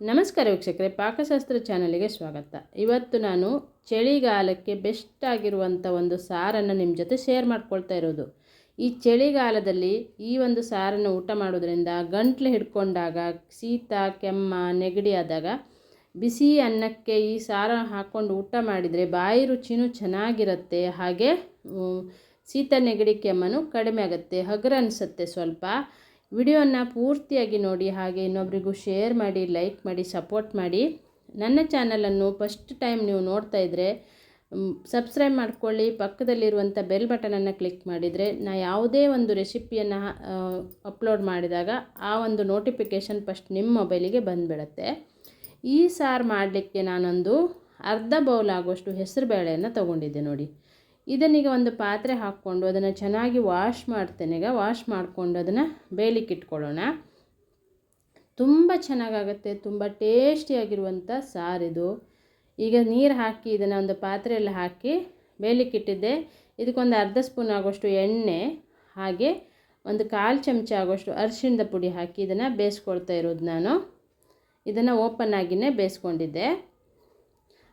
ನಮಸ್ಕಾರ ವೀಕ್ಷಕರೇ, ಪಾಕಶಾಸ್ತ್ರ ಚಾನಲಿಗೆ ಸ್ವಾಗತ. ಇವತ್ತು ನಾನು ಚಳಿಗಾಲಕ್ಕೆ ಬೆಸ್ಟ್ ಆಗಿರುವಂಥ ಒಂದು ಸಾರನ್ನು ನಿಮ್ಮ ಜೊತೆ ಶೇರ್ ಮಾಡ್ಕೊಳ್ತಾ ಇರೋದು. ಈ ಚಳಿಗಾಲದಲ್ಲಿ ಈ ಒಂದು ಸಾರನ್ನು ಊಟ ಮಾಡೋದ್ರಿಂದ ಗಂಟ್ಲು ಹಿಡ್ಕೊಂಡಾಗ ಶೀತ, ಕೆಮ್ಮ, ನೆಗಡಿ ಆದಾಗ ಬಿಸಿ ಅನ್ನಕ್ಕೆ ಈ ಸಾರ ಹಾಕ್ಕೊಂಡು ಊಟ ಮಾಡಿದರೆ ಬಾಯಿ ರುಚಿನೂ ಚೆನ್ನಾಗಿರುತ್ತೆ, ಹಾಗೆ ಶೀತ, ನೆಗಡಿ, ಕೆಮ್ಮನು ಕಡಿಮೆ ಆಗುತ್ತೆ. ಹಗುರ ಅನಿಸುತ್ತೆ ಸ್ವಲ್ಪ. ವಿಡಿಯೋನ ಪೂರ್ತಿಯಾಗಿ ನೋಡಿ ಹಾಗೆ ಇನ್ನೊಬ್ರಿಗೂ ಶೇರ್ ಮಾಡಿ, ಲೈಕ್ ಮಾಡಿ, ಸಪೋರ್ಟ್ ಮಾಡಿ. ನನ್ನ ಚಾನಲನ್ನು ಫಸ್ಟ್ ಟೈಮ್ ನೀವು ನೋಡ್ತಾ ಇದ್ದರೆ ಸಬ್ಸ್ಕ್ರೈಬ್ ಮಾಡ್ಕೊಳ್ಳಿ. ಪಕ್ಕದಲ್ಲಿರುವಂಥ ಬೆಲ್ ಬಟನನ್ನು ಕ್ಲಿಕ್ ಮಾಡಿದರೆ ನಾ ಯಾವುದೇ ಒಂದು ರೆಸಿಪಿಯನ್ನು ಅಪ್ಲೋಡ್ ಮಾಡಿದಾಗ ಆ ಒಂದು ನೋಟಿಫಿಕೇಷನ್ ಫಸ್ಟ್ ನಿಮ್ಮ ಮೊಬೈಲಿಗೆ ಬಂದುಬಿಡುತ್ತೆ. ಈ ಸಾರು ಮಾಡಲಿಕ್ಕೆ ನಾನೊಂದು ಅರ್ಧ ಬೌಲ್ ಆಗುವಷ್ಟು ಹೆಸರು ಬೇಳೆಯನ್ನು ತೊಗೊಂಡಿದ್ದೆ ನೋಡಿ. ಇದನ್ನೀಗ ಒಂದು ಪಾತ್ರೆ ಹಾಕ್ಕೊಂಡು ಅದನ್ನು ಚೆನ್ನಾಗಿ ವಾಶ್ ಮಾಡ್ತೇನೆ. ಈಗ ವಾಶ್ ಮಾಡಿಕೊಂಡು ಅದನ್ನು ಬೇಯಲಿಕ್ಕೆ ಇಟ್ಕೊಳ್ಳೋಣ. ತುಂಬ ಚೆನ್ನಾಗಾಗುತ್ತೆ, ತುಂಬ ಟೇಸ್ಟಿಯಾಗಿರುವಂಥ ಸಾರಿದು. ಈಗ ನೀರು ಹಾಕಿ ಇದನ್ನು ಒಂದು ಪಾತ್ರೆಯಲ್ಲಿ ಹಾಕಿ ಬೇಯಲಿಕ್ಕೆ ಇಟ್ಟಿದ್ದೆ. ಇದಕ್ಕೊಂದು ಅರ್ಧ ಸ್ಪೂನ್ ಆಗೋಷ್ಟು ಎಣ್ಣೆ ಹಾಗೆ ಒಂದು ಕಾಲು ಚಮಚ ಆಗೋಷ್ಟು ಅರಿಶಿಣದ ಪುಡಿ ಹಾಕಿ ಇದನ್ನು ಬೇಯಿಸ್ಕೊಳ್ತಾ ಇರೋದು ನಾನು. ಇದನ್ನು ಓಪನ್ ಆಗಿಯೇ ಬೇಯಿಸ್ಕೊಂಡಿದ್ದೆ.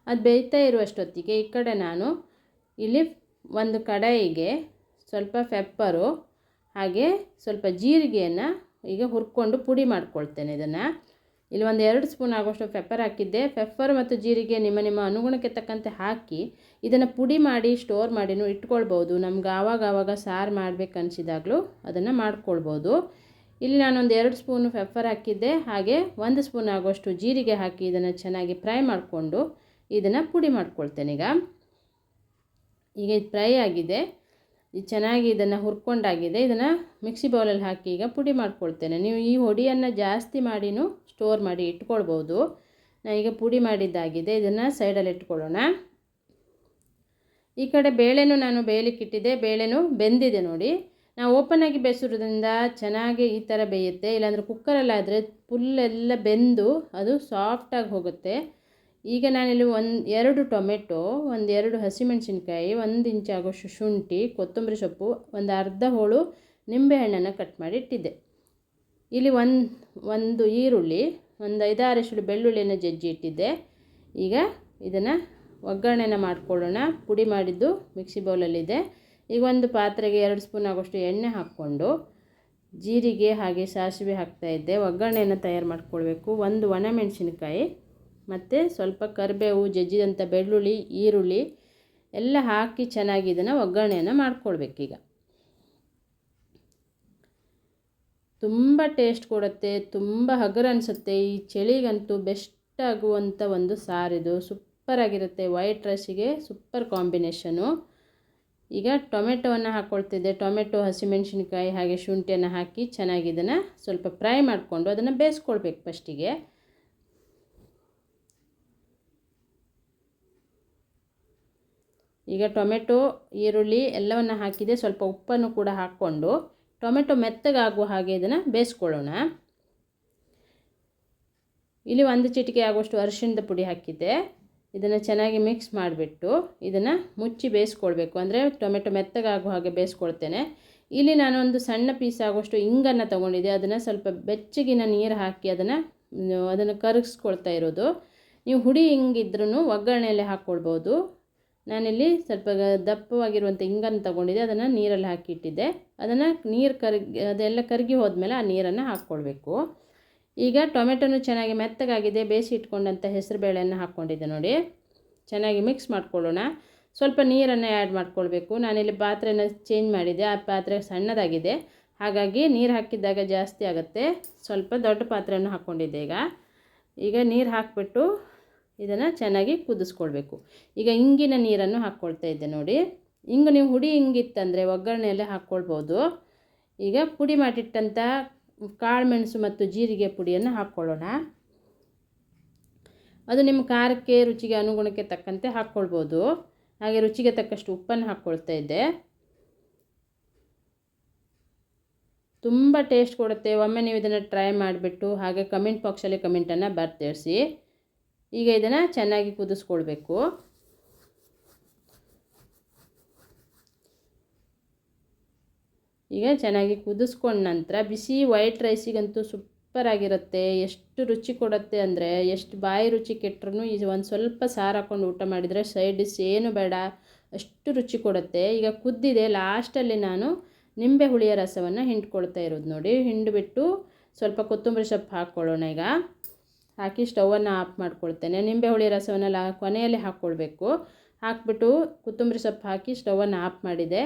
ಅದು ಬೇಯ್ತಾ ಇರುವಷ್ಟೊತ್ತಿಗೆ ಈ ಕಡೆ ನಾನು ಇಲ್ಲಿ ಒಂದು ಕಡಾಯಿಗೆ ಸ್ವಲ್ಪ ಪೆಪ್ಪರು ಹಾಗೆ ಸ್ವಲ್ಪ ಜೀರಿಗೆಯನ್ನು ಈಗ ಹುರ್ಕೊಂಡು ಪುಡಿ ಮಾಡ್ಕೊಳ್ತೇನೆ ಇದನ್ನು. ಇಲ್ಲಿ ಒಂದು ಎರಡು ಸ್ಪೂನ್ ಆಗೋಷ್ಟು ಪೆಪ್ಪರ್ ಹಾಕಿದ್ದೆ. ಪೆಪ್ಪರ್ ಮತ್ತು ಜೀರಿಗೆ ನಿಮ್ಮ ನಿಮ್ಮ ಅನುಗುಣಕ್ಕೆ ತಕ್ಕಂತೆ ಹಾಕಿ ಇದನ್ನು ಪುಡಿ ಮಾಡಿ ಸ್ಟೋರ್ ಮಾಡಿನೂ ಇಟ್ಕೊಳ್ಬೋದು. ನಮ್ಗೆ ಆವಾಗ ಆವಾಗ ಸಾರು ಮಾಡ್ಬೇಕು ಅದನ್ನು ಮಾಡ್ಕೊಳ್ಬೋದು. ಇಲ್ಲಿ ನಾನೊಂದು ಎರಡು ಸ್ಪೂನು ಪೆಪ್ಪರ್ ಹಾಕಿದ್ದೆ. ಹಾಗೆ ಒಂದು ಸ್ಪೂನ್ ಆಗೋಷ್ಟು ಜೀರಿಗೆ ಹಾಕಿ ಇದನ್ನು ಚೆನ್ನಾಗಿ ಫ್ರೈ ಮಾಡಿಕೊಂಡು ಇದನ್ನು ಪುಡಿ ಮಾಡ್ಕೊಳ್ತೇನೆ ಈಗ. ಈಗ ಇದು ಫ್ರೈ ಆಗಿದೆ. ಇದು ಚೆನ್ನಾಗಿ ಇದನ್ನು ಹುರ್ಕೊಂಡಾಗಿದೆ. ಇದನ್ನು ಮಿಕ್ಸಿ ಬೌಲಲ್ಲಿ ಹಾಕಿ ಈಗ ಪುಡಿ ಮಾಡ್ಕೊಳ್ತೇನೆ. ನೀವು ಈ ಹೊಡಿಯನ್ನು ಜಾಸ್ತಿ ಮಾಡಿನೂ ಸ್ಟೋರ್ ಮಾಡಿ ಇಟ್ಕೊಳ್ಬೋದು. ನಾನು ಈಗ ಪುಡಿ ಮಾಡಿದ್ದಾಗಿದೆ. ಇದನ್ನು ಸೈಡಲ್ಲಿ ಇಟ್ಕೊಳ್ಳೋಣ. ಈ ಕಡೆ ಬೇಳೆನೂ ನಾನು ಬೇಯಲಿಕ್ಕಿಟ್ಟಿದ್ದೆ ಬೇಳೆನೂ ಬೆಂದಿದೆ ನೋಡಿ. ನಾವು ಓಪನ್ ಆಗಿ ಚೆನ್ನಾಗಿ ಈ ಥರ ಬೇಯುತ್ತೆ. ಇಲ್ಲಾಂದರೆ ಕುಕ್ಕರಲ್ಲಾದರೆ ಫುಲ್ಲೆಲ್ಲ ಬೆಂದು ಅದು ಸಾಫ್ಟಾಗಿ ಹೋಗುತ್ತೆ. ಈಗ ನಾನಿಲ್ಲಿ ಒಂದು ಎರಡು ಟೊಮೆಟೊ, ಒಂದು ಎರಡು ಹಸಿಮೆಣಸಿನ್ಕಾಯಿ, ಒಂದು ಇಂಚ್ ಆಗೋಷ್ಟು ಶುಂಠಿ ಕೊತ್ತಂಬರಿ ಸೊಪ್ಪು, ಒಂದು ಅರ್ಧ ಹೋಳು ನಿಂಬೆಹಣ್ಣನ್ನು ಕಟ್ ಮಾಡಿ ಇಟ್ಟಿದ್ದೆ. ಇಲ್ಲಿ ಒಂದು ಒಂದು ಈರುಳ್ಳಿ, ಒಂದು ಐದಾರಷ್ಟು ಬೆಳ್ಳುಳ್ಳಿಯನ್ನು ಜಜ್ಜಿ ಇಟ್ಟಿದ್ದೆ. ಈಗ ಇದನ್ನು ಒಗ್ಗರಣೆನ ಮಾಡ್ಕೊಳ್ಳೋಣ. ಪುಡಿ ಮಾಡಿದ್ದು ಮಿಕ್ಸಿ ಬೌಲಲ್ಲಿದೆ. ಈಗ ಒಂದು ಪಾತ್ರೆಗೆ ಎರಡು ಸ್ಪೂನ್ ಆಗೋಷ್ಟು ಎಣ್ಣೆ ಹಾಕ್ಕೊಂಡು ಜೀರಿಗೆ ಹಾಗೆ ಸಾಸಿವೆ ಹಾಕ್ತಾಯಿದ್ದೆ ಒಗ್ಗರಣೆಯನ್ನು ತಯಾರು ಮಾಡಿಕೊಳ್ಬೇಕು. ಒಂದು ಒಣಮೆಣಸಿನ್ಕಾಯಿ ಮತ್ತು ಸ್ವಲ್ಪ ಕರಿಬೇವು ಜಜ್ಜಿದಂಥ ಬೆಳ್ಳುಳ್ಳಿ, ಈರುಳ್ಳಿ ಎಲ್ಲ ಹಾಕಿ ಚೆನ್ನಾಗಿ ಇದನ್ನು ಒಗ್ಗರಣೆಯನ್ನು ಮಾಡ್ಕೊಳ್ಬೇಕೀಗ. ತುಂಬ ಟೇಸ್ಟ್ ಕೊಡುತ್ತೆ, ತುಂಬ ಹಗುರ ಅನಿಸುತ್ತೆ. ಈ ಚಳಿಗಂತೂ ಬೆಸ್ಟ್ ಆಗುವಂಥ ಒಂದು ಸಾರಿದು ಸೂಪರಾಗಿರುತ್ತೆ ವೈಟ್ ರೈಸಿಗೆ ಸೂಪರ್ ಕಾಂಬಿನೇಷನು ಈಗ ಟೊಮೆಟೊವನ್ನು ಹಾಕ್ಕೊಳ್ತಿದ್ದೆ ಟೊಮೆಟೊ, ಹಸಿಮೆಣಸಿನ್ಕಾಯಿ ಹಾಗೆ ಶುಂಠಿಯನ್ನು ಹಾಕಿ ಚೆನ್ನಾಗಿ ಇದನ್ನು ಸ್ವಲ್ಪ ಫ್ರೈ ಮಾಡಿಕೊಂಡು ಅದನ್ನು ಬೇಯಿಸ್ಕೊಳ್ಬೇಕು ಫಸ್ಟಿಗೆ ಈಗ ಟೊಮೆಟೊ, ಈರುಳ್ಳಿ ಎಲ್ಲವನ್ನು ಹಾಕಿದೆ. ಸ್ವಲ್ಪ ಉಪ್ಪನ್ನು ಕೂಡ ಹಾಕ್ಕೊಂಡು ಟೊಮೆಟೊ ಮೆತ್ತಗಾಗುವ ಹಾಗೆ ಇದನ್ನು ಬೇಯಿಸ್ಕೊಳ್ಳೋಣ. ಇಲ್ಲಿ ಒಂದು ಚಿಟಿಕೆ ಆಗುವಷ್ಟು ಅರಿಶಿಣದ ಪುಡಿ ಹಾಕಿದ್ದೆ. ಇದನ್ನು ಚೆನ್ನಾಗಿ ಮಿಕ್ಸ್ ಮಾಡಿಬಿಟ್ಟು ಇದನ್ನು ಮುಚ್ಚಿ ಬೇಯಿಸ್ಕೊಳ್ಬೇಕು. ಅಂದರೆ ಟೊಮೆಟೊ ಮೆತ್ತಗಾಗುವ ಹಾಗೆ ಬೇಯಿಸ್ಕೊಳ್ತೇನೆ. ಇಲ್ಲಿ ನಾನು ಒಂದು ಸಣ್ಣ ಪೀಸ್ ಆಗುವಷ್ಟು ಇಂಗನ್ನು ತೊಗೊಂಡಿದ್ದೆ. ಅದನ್ನು ಸ್ವಲ್ಪ ಬೆಚ್ಚಗಿನ ನೀರು ಹಾಕಿ ಅದನ್ನು ಅದನ್ನು ಕರಗಿಸ್ಕೊಳ್ತಾ ಇರೋದು. ನೀವು ಹುಡಿ ಹಿಂಗಿದ್ರೂ ಒಗ್ಗರಣೆಯಲ್ಲಿ ಹಾಕ್ಕೊಳ್ಬೋದು. ನಾನಿಲ್ಲಿ ಸ್ವಲ್ಪ ದಪ್ಪವಾಗಿರುವಂಥ ಇಂಗನ್ನು ತೊಗೊಂಡಿದ್ದೆ, ಅದನ್ನು ನೀರಲ್ಲಿ ಹಾಕಿಟ್ಟಿದ್ದೆ. ಅದನ್ನು ನೀರು ಕರಗಿ, ಅದೆಲ್ಲ ಕರಗಿ ಹೋದ್ಮೇಲೆ ಆ ನೀರನ್ನು ಹಾಕ್ಕೊಳ್ಬೇಕು. ಈಗ ಟೊಮೆಟೊನು ಚೆನ್ನಾಗಿ ಮೆತ್ತಗಾಗಿದೆ, ಬೇಯಿಸಿ ಇಟ್ಕೊಂಡಂಥ ಹೆಸರು ಬೇಳೆಯನ್ನು ಹಾಕ್ಕೊಂಡಿದ್ದೆ ನೋಡಿ. ಚೆನ್ನಾಗಿ ಮಿಕ್ಸ್ ಮಾಡ್ಕೊಳ್ಳೋಣ. ಸ್ವಲ್ಪ ನೀರನ್ನು ಆ್ಯಡ್ ಮಾಡ್ಕೊಳ್ಬೇಕು. ನಾನಿಲ್ಲಿ ಪಾತ್ರೆನ ಚೇಂಜ್ ಮಾಡಿದ್ದೆ, ಆ ಪಾತ್ರೆ ಸಣ್ಣದಾಗಿದೆ. ಹಾಗಾಗಿ ನೀರು ಹಾಕಿದ್ದಾಗ ಜಾಸ್ತಿ ಆಗುತ್ತೆ. ಸ್ವಲ್ಪ ದೊಡ್ಡ ಪಾತ್ರೆಯನ್ನು ಹಾಕ್ಕೊಂಡಿದ್ದೆ ಈಗ. ಈಗ ನೀರು ಹಾಕಿಬಿಟ್ಟು ಇದನ್ನು ಚೆನ್ನಾಗಿ ಕುದಿಸ್ಕೊಳ್ಬೇಕು. ಈಗ ಇಂಗಿನ ನೀರನ್ನು ಹಾಕ್ಕೊಳ್ತಾ ಇದ್ದೆ ನೋಡಿ. ಹಿಂಗೆ ನೀವು ಹುಡಿ ಹಿಂಗಿತ್ತಂದರೆ ಒಗ್ಗರಣೆಯಲ್ಲೇ ಹಾಕ್ಕೊಳ್ಬೋದು ಈಗ ಪುಡಿ ಮಾಡಿಟ್ಟಂಥ ಕಾಳುಮೆಣಸು ಮತ್ತು ಜೀರಿಗೆ ಪುಡಿಯನ್ನು ಹಾಕ್ಕೊಳ್ಳೋಣ ಅದು ನಿಮ್ಮ ಖಾರಕ್ಕೆ ರುಚಿಗೆ ಅನುಗುಣಕ್ಕೆ ತಕ್ಕಂತೆ ಹಾಕ್ಕೊಳ್ಬೋದು ಹಾಗೆ ರುಚಿಗೆ ತಕ್ಕಷ್ಟು ಉಪ್ಪನ್ನು ಹಾಕ್ಕೊಳ್ತಾ ಇದ್ದೆ. ತುಂಬ ಟೇಸ್ಟ್ ಕೊಡುತ್ತೆ. ಒಮ್ಮೆ ನೀವು ಇದನ್ನು ಟ್ರೈ ಮಾಡಿಬಿಟ್ಟು ಹಾಗೆ ಕಮೆಂಟ್ ಬಾಕ್ಸಲ್ಲಿ ಕಮೆಂಟನ್ನು ಬರ್ತಿಳಿಸಿ ಈಗ ಇದನ್ನು ಚೆನ್ನಾಗಿ ಕುದಿಸ್ಕೊಳ್ಬೇಕು. ಈಗ ಚೆನ್ನಾಗಿ ಕುದಿಸ್ಕೊಂಡ ನಂತರ ಬಿಸಿ ವೈಟ್ ರೈಸಿಗಂತೂ ಸೂಪರ್ ಆಗಿರುತ್ತೆ. ಎಷ್ಟು ರುಚಿ ಕೊಡುತ್ತೆ ಅಂದರೆ ಎಷ್ಟು ಬಾಯಿ ರುಚಿ ಕೆಟ್ಟರು ಇದು ಒಂದು ಸ್ವಲ್ಪ ಸಾರು ಹಾಕ್ಕೊಂಡು ಊಟ ಮಾಡಿದರೆ ಸೈಡ್ ಡಿಶ್ ಏನು ಬೇಡ, ಅಷ್ಟು ರುಚಿ ಕೊಡುತ್ತೆ. ಈಗ ಕುದ್ದಿದೆ ಲಾಸ್ಟಲ್ಲಿ ನಾನು ನಿಂಬೆ ಹುಳಿಯ ರಸವನ್ನು ಹಿಂಡ್ಕೊಳ್ತಾ ಇರೋದು ನೋಡಿ. ಹಿಂಡಿಬಿಟ್ಟು ಸ್ವಲ್ಪ ಕೊತ್ತಂಬರಿ ಸೊಪ್ಪು ಹಾಕ್ಕೊಳ್ಳೋಣ ಈಗ. ಹಾಕಿ ಸ್ಟವನ್ನು ಆಫ್ ಮಾಡ್ಕೊಳ್ತೇನೆ. ನಿಂಬೆ ಹುಳಿ ರಸವನ್ನು ಲಾ ಕೊನೆಯಲ್ಲಿ ಹಾಕ್ಕೊಳ್ಬೇಕು. ಹಾಕ್ಬಿಟ್ಟು ಕೊತ್ತಂಬರಿ ಸೊಪ್ಪು ಹಾಕಿ ಸ್ಟವನ್ನು ಆಫ್ ಮಾಡಿದೆ.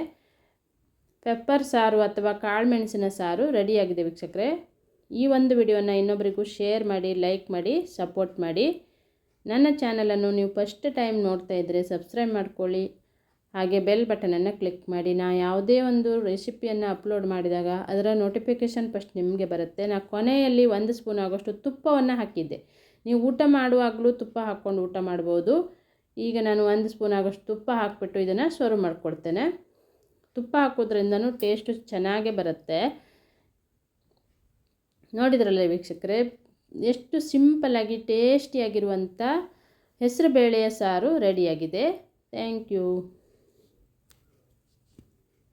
ಪೆಪ್ಪರ್ ಸಾರು ಅಥವಾ ಕಾಳು ಮೆಣಸಿನ ಸಾರು ರೆಡಿಯಾಗಿದೆ ವೀಕ್ಷಕರೇ. ಈ ಒಂದು ವಿಡಿಯೋನ ಇನ್ನೊಬ್ಬರಿಗೂ ಶೇರ್ ಮಾಡಿ, ಲೈಕ್ ಮಾಡಿ, ಸಪೋರ್ಟ್ ಮಾಡಿ. ನನ್ನ ಚಾನಲನ್ನು ನೀವು ಫಸ್ಟ್ ಟೈಮ್ ನೋಡ್ತಾ ಇದ್ದರೆ ಸಬ್ಸ್ಕ್ರೈಬ್ ಮಾಡ್ಕೊಳ್ಳಿ. ಹಾಗೆ ಬೆಲ್ ಬಟನನ್ನು ಕ್ಲಿಕ್ ಮಾಡಿ. ನಾ ಯಾವುದೇ ಒಂದು ರೆಸಿಪಿಯನ್ನು ಅಪ್ಲೋಡ್ ಮಾಡಿದಾಗ ಅದರ ನೋಟಿಫಿಕೇಷನ್ ಫಸ್ಟ್ ನಿಮಗೆ ಬರುತ್ತೆ. ನಾ ಕೊನೆಯಲ್ಲಿ ಒಂದು ಸ್ಪೂನ್ ಆಗೋಷ್ಟು ತುಪ್ಪವನ್ನು ಹಾಕಿದ್ದೆ. ನೀವು ಊಟ ಮಾಡುವಾಗಲೂ ತುಪ್ಪ ಹಾಕ್ಕೊಂಡು ಊಟ ಮಾಡ್ಬೋದು. ಈಗ ನಾನು ಒಂದು ಸ್ಪೂನ್ ಆಗೋಷ್ಟು ತುಪ್ಪ ಹಾಕಿಬಿಟ್ಟು ಇದನ್ನು ಸರ್ವ್ ಮಾಡಿಕೊಡ್ತೇನೆ. ತುಪ್ಪ ಹಾಕೋದ್ರಿಂದನೂ ಟೇಸ್ಟು ಚೆನ್ನಾಗೇ ಬರುತ್ತೆ. ನೋಡಿದ್ರಲ್ಲ ವೀಕ್ಷಕರೇ, ಎಷ್ಟು ಸಿಂಪಲ್ಲಾಗಿ ಟೇಸ್ಟಿಯಾಗಿರುವಂಥ ಹೆಸರು ಬೇಳೆಯ ಸಾರು ರೆಡಿಯಾಗಿದೆ ಥ್ಯಾಂಕ್ ಯು